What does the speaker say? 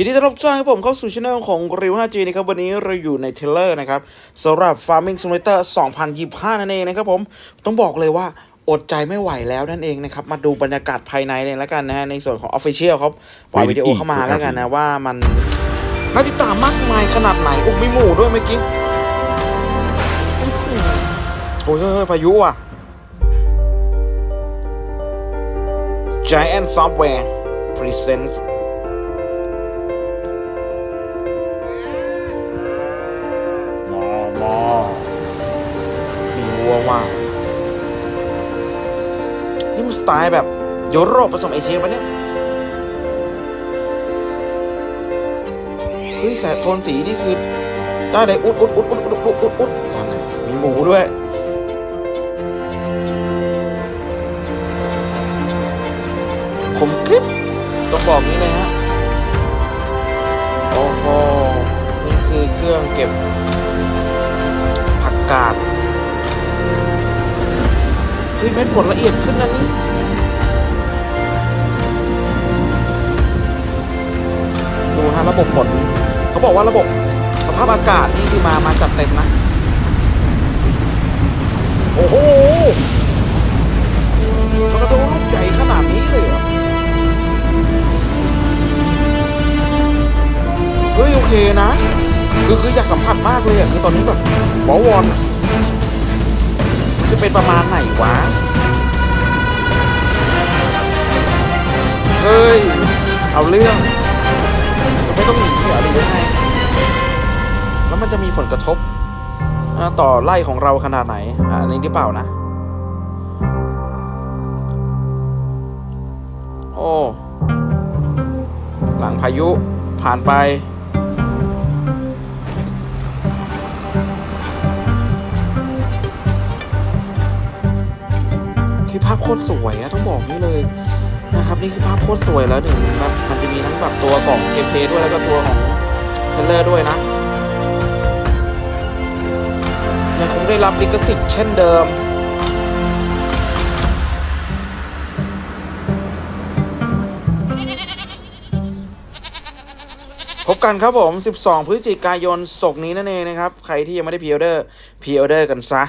ยินดีต้อนรับทุกท่านครับผมเข้าสู่ช่องของริว 5G นะครับวันนี้เราอยู่ในเทรลเลอร์นะครับสำหรับ Farming Simulator 2025 นั่นเองนะครับผมต้องบอกเลยว่าอดใจไม่ไหวแล้วนั่นเองนะครับ มาดูบรรยากาศภายในเลยแล้วกันนะฮะในส่วนของ Official ครับปล่อยวิดีโอเข้ามาแล้วกันนะว่ามันน่าติดตามมากมายขนาดไหนโอ้มีหมูด้วยเมื่อกี้อื้อหือโอ้ยเฮ้ยเฮ้ยพายุอะ Giant Software Presents วัวว่ะนี่มันสไตล์แบบยุโรปผสมเอเชียปะเนี่ย เฮ้ยแสบโทนสีนี่คือ ได้เลยอุดอุดอุดอุดอุดอุดอุดอุดนั่นไงมีหมูด้วยคมกริบต้องบอกนี้เลยฮะ โอ้โห นี่คือเครื่องเก็บผักกาด เฮ้ยเม็ดฝนละเอียดขึ้นนะนี่ดูฮะระบบฝนเขาบอกว่าระบบสภาพอากาศนี่คือมามาจัดเต็มนะ โอ้โหทอร์นาโดลูกใหญ่ขนาดนี้เลยเหรอเฮ้ยโอเคนะ คือคืออยากสัมผัสมากเลยอะคือตอนนี้แบบหมอวอนอะ เป็นประมาณไหนวะ เฮ้ย เอาเรื่องจะไม่ต้องหนีเหรอหรือยังไง แล้วมันจะมีผลกระทบ ต่อไล่ของเราขนาดไหนอ่าอันนี้หรือเปล่านะ โอ้ หลังพายุผ่านไป คือภาพโคตรสวยอะต้องบอกนี่เลยนะครับนี่คือภาพโคตรสวยแล้วหนึ่งแบบมันจะมีทั้งแบบตัวกล่องเกมเพลย์ด้วยแล้วก็ตัวของเทรลเลอร์ด้วยนะยังคงได้รับลิขสิทธิ์เช่นเดิมพบกันครับผม 12 พฤศจิกายนศกนี้นั่นเองนะครับ ใครที่ยังไม่ได้พีออเดอร์พีออเดอร์กันซะ